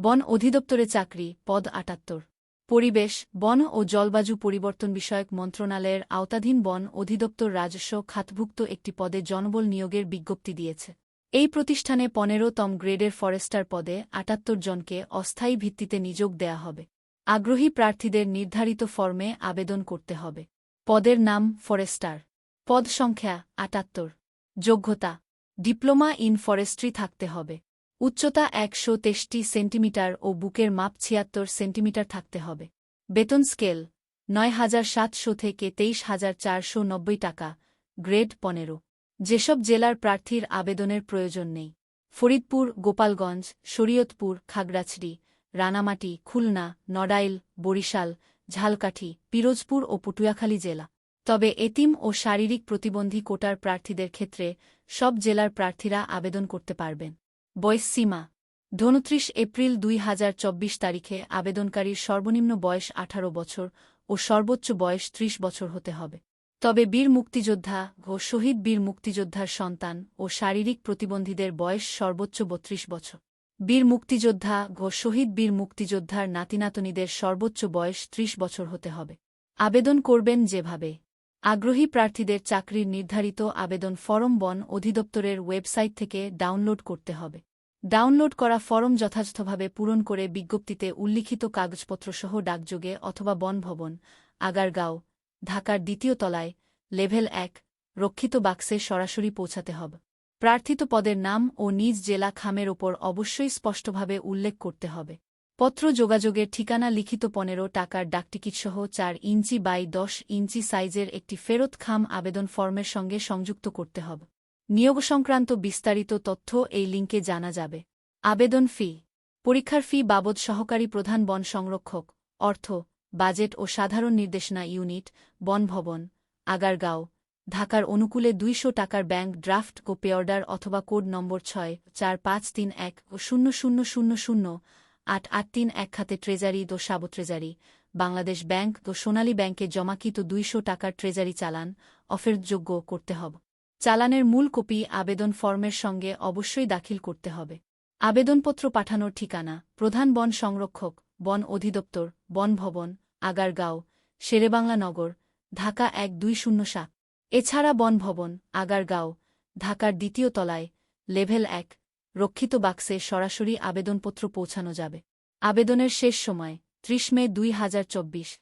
বন অধিদপ্তরে চাকরি, পদ আটাত্তর। পরিবেশ, বন ও জলবায়ু পরিবর্তন বিষয়ক মন্ত্রণালয়ের আওতাধীন বন অধিদপ্তর রাজস্ব খাতভুক্ত একটি পদে জনবল নিয়োগের বিজ্ঞপ্তি দিয়েছে। এই প্রতিষ্ঠানে পনেরোতম গ্রেডের ফরেস্টার পদে আটাত্তর জনকে অস্থায়ী ভিত্তিতে নিযোগ দেয়া হবে। আগ্রহী প্রার্থীদের নির্ধারিত ফর্মে আবেদন করতে হবে। পদের নাম ফরেস্টার। পদ সংখ্যা আটাত্তর। যোগ্যতা। ডিপ্লোমা ইন ফরেস্ট্রি থাকতে হবে। উচ্চতা একশো তেষ্টি সেন্টিমিটার ও বুকের মাপ ছিয়াত্তর সেন্টিমিটার থাকতে হবে। বেতন স্কেল, নয় হাজার সাতশো থেকে তেইশ হাজার চারশো নব্বই টাকা, গ্রেড পনেরো। যেসব জেলার প্রার্থীর আবেদনের প্রয়োজন নেই। ফরিদপুর, গোপালগঞ্জ, শরীয়তপুর, খাগড়াছড়ি, রানামাটি, খুলনা, নড়াইল, বরিশাল, ঝালকাঠি, পিরোজপুর ও পটুয়াখালী জেলা। তবে এতিম ও শারীরিক প্রতিবন্ধী কোটার প্রার্থীদের ক্ষেত্রে সব জেলার প্রার্থীরা আবেদন করতে পারবেন। বয়স সীমা। ধনত্রিশ এপ্রিল দুই হাজার চব্বিশ তারিখে আবেদনকারীর সর্বনিম্ন বয়স আঠারো বছর ও সর্বোচ্চ বয়স ত্রিশ বছর হতে হবে। তবে বীর মুক্তিযোদ্ধা ও শহীদ বীর মুক্তিযোদ্ধার সন্তান ও শারীরিক প্রতিবন্ধীদের বয়স সর্বোচ্চ বত্রিশ বছর। বীর মুক্তিযোদ্ধা ও শহীদ বীর মুক্তিযোদ্ধার নাতিনাতনীদের সর্বোচ্চ বয়স ত্রিশ বছর হতে হবে। আবেদন করবেন যেভাবে। আগ্রহী প্রার্থীদের চাকরির নির্ধারিত আবেদন ফরম বন অধিদপ্তরের ওয়েবসাইট থেকে ডাউনলোড করতে হবে। ডাউনলোড করা ফরম যথাযথভাবে পূরণ করে বিজ্ঞপ্তিতে উল্লিখিত কাগজপত্রসহ ডাকযোগে অথবা বনভবন, আগারগাঁও, ঢাকার দ্বিতীয় তলায়, লেভেল এক, রক্ষিত বাক্সে সরাসরি পৌঁছাতে হবে। প্রার্থিত পদের নাম ও নিজ জেলা খামের ওপর অবশ্যই স্পষ্টভাবে উল্লেখ করতে হবে। পত্র যোগাযোগের ঠিকানা লিখিত পনেরো টাকার ডাকটিকিটসহ চার ইঞ্চি বাই দশ ইঞ্চি সাইজের একটি ফেরত খাম আবেদন ফর্মের সঙ্গে সংযুক্ত করতে হবে। নিয়োগ সংক্রান্ত বিস্তারিত তথ্য এই লিঙ্কে জানা যাবে। আবেদন ফি। পরীক্ষার ফি বাবদ সহকারী প্রধান বন সংরক্ষক। অর্থ, বাজেট ও সাধারণ নির্দেশনা ইউনিট, বন ভবন, আগারগাঁও, ঢাকার অনুকূলে দুইশো টাকার ব্যাংক ড্রাফট ও পেঅর্ডার অথবা কোড নম্বর ছয়, চার, পাঁচ, তিন, এক শূন্য শূন্য শূন্য শূন্য, আট আট, তিন, এক খাতে ট্রেজারি দো সাব ট্রেজারি। বাংলাদেশ ব্যাংক ও সোনালী ব্যাংকে জমাকৃত দুইশো টাকার ট্রেজারি চালান, অফেরতযোগ্য করতে হবে। চালানের মূল কপি আবেদন ফর্মের সঙ্গে অবশ্যই দাখিল করতে হবে। আবেদনপত্র পাঠানোর ঠিকানা, প্রধান বন সংরক্ষক, বন অধিদপ্তর, বন ভবন, আগারগাঁও, শেরেবাংলা নগর, ঢাকা এক দুই শূন্য সাত। এছাড়া বন ভবন, আগারগাঁও, ঢাকার দ্বিতীয় তলায়, লেভেল এক, রক্ষিত বাক্সে সরাসরি আবেদনপত্র পৌঁছানো যাবে। আবেদনের শেষ সময়, ত্রিশ মে দুই হাজার চব্বিশ।